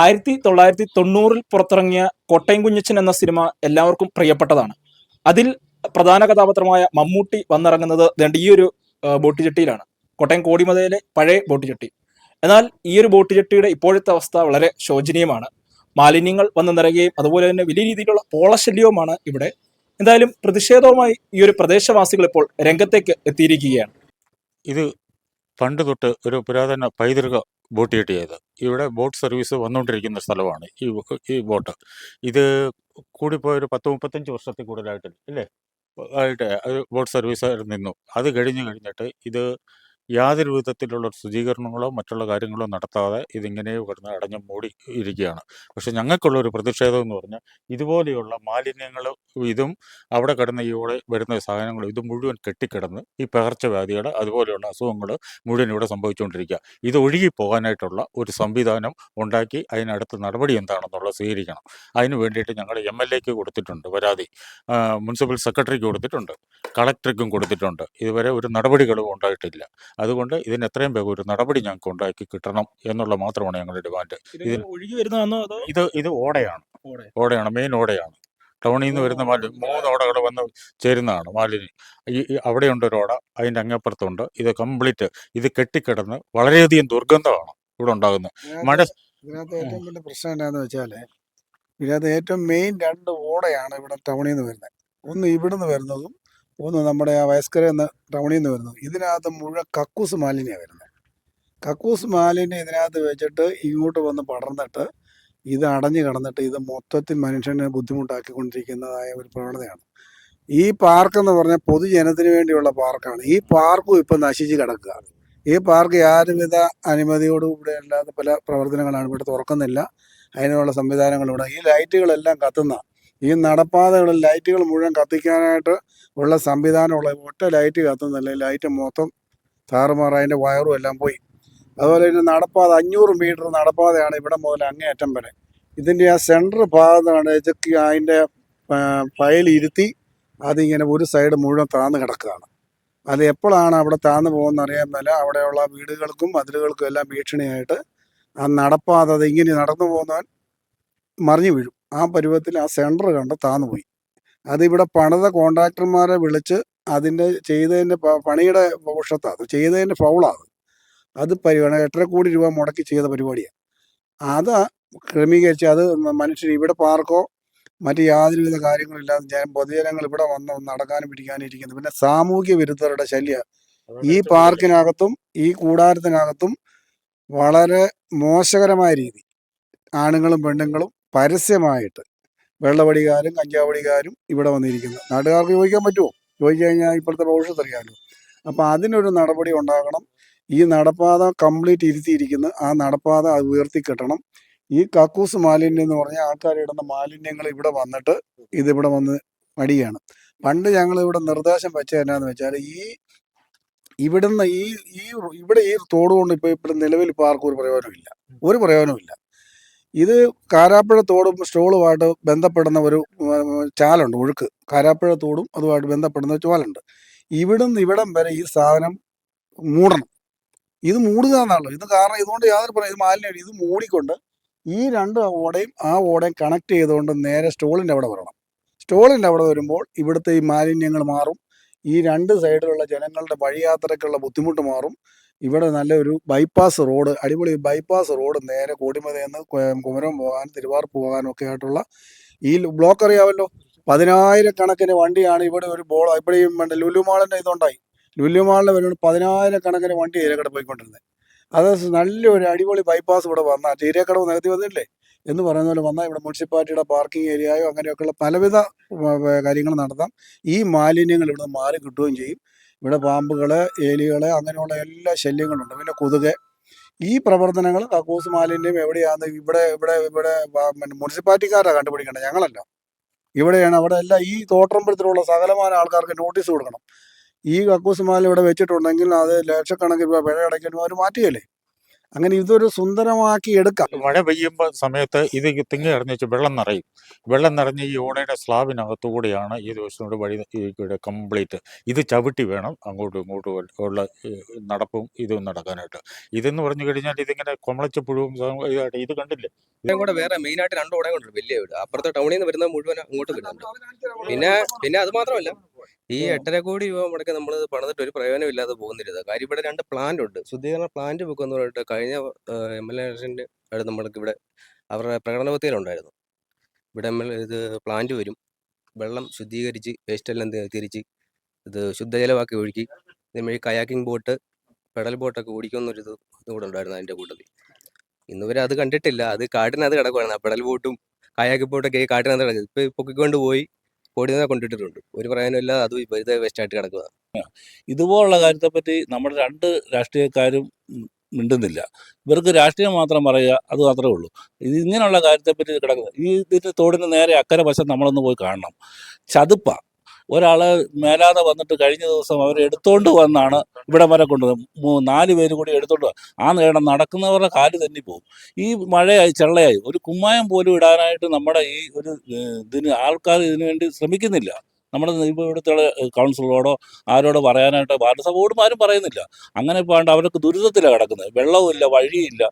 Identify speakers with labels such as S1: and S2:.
S1: ആയിരത്തി തൊള്ളായിരത്തി തൊണ്ണൂറിൽ പുറത്തിറങ്ങിയ കോട്ടയം കുഞ്ഞച്ചൻ എന്ന സിനിമ എല്ലാവർക്കും പ്രിയപ്പെട്ടതാണ്. അതിൽ പ്രധാന കഥാപാത്രമായ മമ്മൂട്ടി വന്നിറങ്ങുന്നത് ദണ്ട് ഈ ഒരു ബോട്ട് ജെട്ടിയിലാണ് കോട്ടയം കോടിമതയിലെ പഴയ ബോട്ട് ചട്ടി എന്നാൽ ഈ ഒരു ബോട്ട് ചട്ടിയുടെ ഇപ്പോഴത്തെ അവസ്ഥ വളരെ ശോചനീയമാണ്. മാലിന്യങ്ങൾ വന്ന് നിറയുകയും അതുപോലെ തന്നെ വലിയ രീതിയിലുള്ള പോളശല്യവുമാണ് ഇവിടെ. എന്തായാലും പ്രതിഷേധവുമായി ഈ ഒരു പ്രദേശവാസികൾ ഇപ്പോൾ രംഗത്തേക്ക് എത്തിയിരിക്കുകയാണ്.
S2: ഇത് പണ്ട് തൊട്ട് ഒരു പുരാതന പൈതൃക ബോട്ട് ജെട്ടിയത് ഇവിടെ ബോട്ട് സർവീസ് വന്നുകൊണ്ടിരിക്കുന്ന സ്ഥലമാണ് ഈ ഈ ബോട്ട്. ഇത് കൂടിപ്പോയ ഒരു പത്ത് മുപ്പത്തഞ്ച് വർഷത്തിൽ കൂടുതലായിട്ട് അല്ലേ ആയിട്ട് ബോട്ട് സർവീസ് നിന്നു. അത് കഴിഞ്ഞ് കഴിഞ്ഞിട്ട് ഇത് യാതൊരു വിധത്തിലുള്ള ശുചീകരണങ്ങളോ മറ്റുള്ള കാര്യങ്ങളോ നടത്താതെ ഇതിങ്ങനെ കിടന്ന് അടഞ്ഞു മൂടി ഇരിക്കുകയാണ്. പക്ഷെ ഞങ്ങൾക്കുള്ള ഒരു പ്രതിഷേധം എന്ന് പറഞ്ഞാൽ ഇതുപോലെയുള്ള മാലിന്യങ്ങൾ ഇതും അവിടെ കിടന്ന ഇവിടെ വരുന്ന സാധനങ്ങൾ ഇത് മുഴുവൻ കെട്ടിക്കിടന്ന് ഈ പകർച്ചവ്യാധിയുടെ അതുപോലെയുള്ള അസുഖങ്ങൾ മുഴുവൻ ഇവിടെ സംഭവിച്ചുകൊണ്ടിരിക്കുക. ഇത് ഒഴുകി പോകാനായിട്ടുള്ള ഒരു സംവിധാനം ഉണ്ടാക്കി അതിനടുത്ത് നടപടി എന്താണെന്നുള്ളത് സ്വീകരിക്കണം. അതിന് വേണ്ടിയിട്ട് ഞങ്ങൾ എം എൽ എക്ക് കൊടുത്തിട്ടുണ്ട് പരാതി. മുനിസിപ്പൽ സെക്രട്ടറിക്ക് കൊടുത്തിട്ടുണ്ട്. കളക്ടർക്കും കൊടുത്തിട്ടുണ്ട്. ഇതുവരെ ഒരു നടപടികളും ഉണ്ടായിട്ടില്ല. അതുകൊണ്ട് ഇതിന് എത്രയും വേഗം ഒരു നടപടി ഞങ്ങൾക്ക് ഉണ്ടാക്കി കിട്ടണം എന്നുള്ള മാത്രമാണ് ഞങ്ങളുടെ ഡിമാൻഡ്. ഇത്
S1: ഒഴുകി വരുന്നതാണോ
S2: ഇത് ഇത് ഓടയാണ്.
S1: ഓടെ?
S2: ഓടയാണ് മെയിൻ ഓടയാണ്. ടൗണിൽ നിന്ന് വരുന്ന മാലിന്യം മൂന്ന് ഓടകൾ വന്ന് ചേരുന്നതാണ് മാലിന്യം. ഈ അവിടെയുണ്ട് ഒരു ഓട അതിന്റെ അങ്ങപ്പുറത്തുണ്ട്. ഇത് കംപ്ലീറ്റ് ഇത് കെട്ടിക്കിടന്ന് വളരെയധികം ദുർഗന്ധമാണ് ഇവിടെ ഉണ്ടാകുന്നത്. മഴ
S3: ഇതിനകത്ത് ഏറ്റവും വലിയ പ്രശ്നം എന്താണെന്ന് വെച്ചാൽ ഇതിനകത്ത് ഏറ്റവും മെയിൻ രണ്ട് ഓടയാണ് ഇവിടെ ടൗണിൽ നിന്ന് വരുന്നത്. ഒന്ന് ഇവിടുന്ന് വരുന്നതും ഒന്ന് നമ്മുടെ ആ വയസ്കര എന്ന ടൗണിൽ നിന്ന് വരുന്നു. ഇതിനകത്ത് മുഴുവൻ കക്കൂസ് മാലിന്യമാണ് വരുന്നത്. കക്കൂസ് മാലിന്യം ഇതിനകത്ത് വെച്ചിട്ട് ഇങ്ങോട്ട് വന്ന് പടർന്നിട്ട് ഇത് അടഞ്ഞു കിടന്നിട്ട് ഇത് മൊത്തത്തിൽ മനുഷ്യനെ ബുദ്ധിമുട്ടാക്കിക്കൊണ്ടിരിക്കുന്നതായ ഒരു പ്രവണതയാണ്. ഈ പാർക്ക് എന്ന് പറഞ്ഞാൽ പൊതുജനത്തിന് വേണ്ടിയുള്ള പാർക്കാണ് ഈ പാർക്കും ഇപ്പം നശിച്ച് കിടക്കുക. ഈ പാർക്ക് യാതൊരുവിധ അനുമതിയോടുകൂടെ അല്ലാതെ പല പ്രവർത്തനങ്ങളാണ് ഇവിടെ തുറക്കുന്നില്ല. അതിനുള്ള സംവിധാനങ്ങളിവിടെ ഈ ലൈറ്റുകളെല്ലാം കത്തുന്ന ഈ നടപ്പാതകളിൽ ലൈറ്റുകൾ മുഴുവൻ കത്തിക്കാനായിട്ട് ഉള്ള സംവിധാനമുള്ള ഒറ്റ ലൈറ്റ് കത്തുന്നില്ല. ലൈറ്റ് മൊത്തം താറുമാറ് അതിന്റെ വയറും എല്ലാം പോയി. അതുപോലെ തന്നെ നടപ്പാത അഞ്ഞൂറ് മീറ്റർ നടപ്പാതയാണ് ഇവിടെ മുതൽ അങ്ങേയറ്റം വരെ. ഇതിന്റെ ആ സെന്റർ ഭാഗത്താണ് ഇതൊക്കെ അതിന്റെ ഫയൽ ഇരുത്തി അതിങ്ങനെ ഒരു സൈഡ് മുഴുവൻ താന്ന് കിടക്കുകയാണ്. അത് എപ്പോഴാണ് അവിടെ താന്നു പോകുന്ന അറിയാൻ അവിടെയുള്ള വീടുകൾക്കും മതിലുകൾക്കും എല്ലാം ഭീഷണിയായിട്ട് ആ നടപ്പാത അത് ഇങ്ങനെ നടന്നു പോകുന്നവൻ മറിഞ്ഞു വീഴും. ആ പരുവത്തിൽ ആ സെന്റർ കണ്ട് താന്നു പോയി അതിവിടെ പണിത കോൺട്രാക്ടർമാരെ വിളിച്ച് അതിന്റെ ചെയ്തതിന്റെ പണിയുടെ വർഷത്താണ് അത് ചെയ്തതിന്റെ ഫൗളാണ് അത് പരിപാടി എട്ടര കോടി രൂപ മുടക്കി ചെയ്ത പരിപാടിയാണ് അത് ക്രമീകരിച്ച് അത് മനുഷ്യർ ഇവിടെ പാർക്കോ മറ്റ് യാതൊരുവിധ കാര്യങ്ങളില്ലാതെ ജന പൊതുജനങ്ങൾ ഇവിടെ വന്ന് നടക്കാനും പിടിക്കാനും ഇരിക്കുന്നു. പിന്നെ സാമൂഹ്യ വിരുദ്ധരുടെ ശല്യം. ഈ പാർക്കിനകത്തും ഈ കൂടാരത്തിനകത്തും വളരെ മോശകരമായ രീതി. ആണുങ്ങളും പെണ്ണുങ്ങളും പരസ്യമായിട്ട് വെള്ളവടികാരും കഞ്ചാവടികാരും ഇവിടെ വന്നിരിക്കുന്നത് നാട്ടുകാർക്ക് ചോദിക്കാൻ പറ്റുമോ? ചോദിച്ചു കഴിഞ്ഞാൽ ഇപ്പോഴത്തെ ഭവിഷ്യത്ത് അറിയാമല്ലോ അപ്പം അതിനൊരു നടപടി ഉണ്ടാകണം. ഈ നടപ്പാത കംപ്ലീറ്റ് ഇരുത്തിയിരിക്കുന്നു. ആ നടപ്പാത അത് ഉയർത്തി കെട്ടണം ഈ കക്കൂസ് മാലിന്യം എന്ന് പറഞ്ഞാൽ ആൾക്കാർ ഇടുന്ന മാലിന്യങ്ങൾ ഇവിടെ വന്നിട്ട് ഇതിവിടെ വന്ന് മടിയാണ് പണ്ട് ഞങ്ങൾ ഇവിടെ നിർദ്ദേശം വെച്ചത് എന്നാന്ന് വെച്ചാൽ ഈ ഇവിടുന്ന് ഈ ഈ ഇവിടെ ഈ തോട് കൊണ്ട് ഇപ്പൊ ഇവിടെ നിലവിൽ ഇപ്പൊ ആർക്കും ഒരു പ്രയോജനമില്ല ഒരു പ്രയോജനമില്ല ഇത് കാരാപ്പുഴ തോടും സ്റ്റോളുമായിട്ട് ബന്ധപ്പെടുന്ന ഒരു ചാലുണ്ട് ഒഴുക്ക്. കാരാപ്പുഴ തോടും അതുമായിട്ട് ബന്ധപ്പെടുന്ന ചാലുണ്ട്. ഇവിടുന്ന് ഇവിടം വരെ ഈ സാധനം മൂടണം. ഇത് മൂടുക എന്നാണല്ലോ ഇത് കാരണം ഇതുകൊണ്ട് യാതൊരു പറയും ഇത് മാലിന്യം ഇത് മൂടിക്കൊണ്ട് ഈ രണ്ട് ഓടയും ആ ഓടയും കണക്ട് ചെയ്തുകൊണ്ട് നേരെ സ്റ്റോളിന്റെ അവിടെ വരണം. സ്റ്റോളിന്റെ അവിടെ വരുമ്പോൾ ഇവിടുത്തെ ഈ മാലിന്യങ്ങൾ മാറും. ഈ രണ്ട് സൈഡിലുള്ള ജനങ്ങളുടെ വഴിയാത്രക്കുള്ള ബുദ്ധിമുട്ട് മാറും. ഇവിടെ നല്ലൊരു ബൈപ്പാസ് റോഡ് അടിപൊളി ബൈപ്പാസ് റോഡ് നേരെ കോടിമതയെന്ന് കുമരം പോകാൻ തിരുവാർ പോകാനും ഒക്കെ ആയിട്ടുള്ള ഈ ബ്ലോക്ക് അറിയാമല്ലോ? പതിനായിരക്കണക്കിന് വണ്ടിയാണ് ഇവിടെ ഒരു ബോൾ ഇവിടെ ഈ ലുലുമാളിന്റെ ലുലു മാളിന്റെ ഇതുണ്ടായി. ലുലു മാളിൽ വരുമ്പോൾ പതിനായിരക്കണക്കിന് വണ്ടി ഏരക്കട പോയിക്കൊണ്ടിരുന്നത് അത് നല്ലൊരു അടിപൊളി ബൈപ്പാസ് ഇവിടെ വന്നാൽ ചീരക്കടവ് നികത്തി വന്നില്ലേ? എന്ന് പറയുന്ന പോലെ വന്നാൽ ഇവിടെ മുനിസിപ്പാലിറ്റിയുടെ പാർക്കിംഗ് ഏരിയയോ അങ്ങനെയൊക്കെയുള്ള പലവിധ കാര്യങ്ങൾ നടത്താം. ഈ മാലിന്യങ്ങൾ ഇവിടെ മാറി കിട്ടുകയും ചെയ്യും. ഇവിടെ പാമ്പുകൾ ഏലികൾ അങ്ങനെയുള്ള എല്ലാ ശല്യങ്ങളുണ്ട്. പിന്നെ കൊതുക്. ഈ പ്രവർത്തനങ്ങൾ കക്കൂസ് മാലിന്യം എവിടെയാന്ന് ഇവിടെ ഇവിടെ ഇവിടെ മുനിസിപ്പാലിറ്റിക്കാരാണ് കണ്ടുപിടിക്കേണ്ടത് ഞങ്ങളല്ല. ഇവിടെയാണ് അവിടെ എല്ലാം ഈ തോട്ടമ്പലത്തിലുള്ള സകലമായ ആൾക്കാർക്ക് നോട്ടീസ് കൊടുക്കണം. ഈ കക്കൂസ് മാലിന്യം ഇവിടെ വെച്ചിട്ടുണ്ടെങ്കിൽ അത് ലക്ഷക്കണക്കിന് രൂപ പിഴ അടയ്ക്കണം അവർ മാറ്റിയല്ലേ? അങ്ങനെ ഇതൊരു സുന്ദരമാക്കി എടുക്കാം.
S2: മഴ പെയ്യുമ്പോൾ സമയത്ത് ഇത് തിങ്ങി അറിഞ്ഞു വെള്ളം നിറയും. വെള്ളം നിറഞ്ഞ് ഈ ഓടയുടെ സ്ലാബിനകത്തുകൂടിയാണ് ഈ ദിവസം വഴി ഇവിടെ കംപ്ലീറ്റ്. ഇത് ചവിട്ടി വേണം. അങ്ങോട്ടും ഇങ്ങോട്ടും ഉള്ള- നടപ്പും ഇതും നടക്കാനായിട്ട്. ഇതെന്ന് പറഞ്ഞു കഴിഞ്ഞാൽ ഇതിങ്ങനെ കൊമളച്ച പുഴുവും ഇതായിട്ട് ഇത് കണ്ടില്ലേ?
S4: കൂടെ വേറെ മെയിൻ ആയിട്ട് രണ്ട് ഓടയും വലിയ വീട്. അപ്പുറത്തെ ടൗണിൽ നിന്ന് വരുന്ന മുഴുവൻ അങ്ങോട്ട് വരുന്നുണ്ട് പിന്നെ പിന്നെ അത് മാത്രമല്ല. ഈ എട്ടര കോടി രൂപ മുടക്കി നമ്മൾ പണിതിട്ട് ഒരു പ്രയോജനം ഇല്ലാതെ പോകുന്നില്ല. കാര്യം ഇവിടെ രണ്ട് പ്ലാന്റ് ഉണ്ട്. ശുദ്ധീകരണ പ്ലാന്റ് എന്ന് പറഞ്ഞിട്ട് കഴിഞ്ഞ എം എൽ എസിന്റെ അടുത്ത് നമ്മൾക്ക് ഇവിടെ അവരുടെ പ്രകടന പത്രികയിലുണ്ടായിരുന്നു ഇവിടെ എം എൽ ഇത് പ്ലാന്റ് വരും. വെള്ളം ശുദ്ധീകരിച്ച് വേസ്റ്റ് എല്ലാം തിരിച്ച് ഇത് ശുദ്ധജലമാക്കി ഒഴുക്കി ഇതേമാതിരി കയാക്കിംഗ് ബോട്ട് പെഡൽ ബോട്ടൊക്കെ ഓടിക്കുമെന്നൊരു ഇത് ഇതുകൂടെ ഉണ്ടായിരുന്നു അതിന്റെ കൂട്ടത്തിൽ. ഇന്നുവരെ അത് കണ്ടിട്ടില്ല. അത് കാട്ടിനകത്ത് കിടക്കുവാണ്. ആ പെഡൽ ബോട്ടും കായാക്കി ബോട്ടൊക്കെ ഈ കാട്ടിനകത്ത് കിടക്കും ഇപ്പൊ പൊക്കിക്കൊണ്ട് പോയി കോടിനെ കൊണ്ടിട്ടിട്ടുണ്ട്. ഒരു പ്രയോജനമില്ല അത് വെറുതെ വേസ്റ്റ് ആയിട്ട് കിടക്കുക
S5: ഇതുപോലുള്ള കാര്യത്തെ പറ്റി നമ്മുടെ രണ്ട് രാഷ്ട്രീയക്കാരും മിണ്ടുന്നില്ല. ഇവർക്ക് രാഷ്ട്രീയം മാത്രം പറയുക അത് മാത്രമേ ഉള്ളൂ. ഇത് ഇങ്ങനെയുള്ള കാര്യത്തെപ്പറ്റി കിടക്കുന്നത് ഈ ഇതിന്റെ തോടിന് നേരെ അക്കരെ വശം നമ്മളൊന്ന് പോയി കാണണം. ചതുപ്പ. ഒരാൾ മേലാതെ വന്നിട്ട് കഴിഞ്ഞ ദിവസം അവർ എടുത്തോണ്ട് വന്നാണ് ഇവിടെ വരെ കൊണ്ടുവന്നത്. നാല് പേര് കൂടി എടുത്തോണ്ട് ആ നേടം നടക്കുന്നവരുടെ കാൽ തന്നെ പോകും ഈ മഴയായി ചെള്ളയായി. ഒരു കുമ്മായം പോലും ഇടാനായിട്ട് നമ്മുടെ ഈ ഒരു ഇതിന് ആൾക്കാർ ഇതിനു വേണ്ടി ശ്രമിക്കുന്നില്ല. നമ്മുടെ ഇവിടുത്തെ കൗൺസിലറോടോ ആരോട് പറയാനായിട്ട് വാർഡ് ഓടും ആരും പറയുന്നില്ല. അങ്ങനെ പോകാണ്ട് അവരൊക്കെ ദുരിതത്തിലാണ് കിടക്കുന്നത്. വെള്ളവും ഇല്ല വഴിയില്ല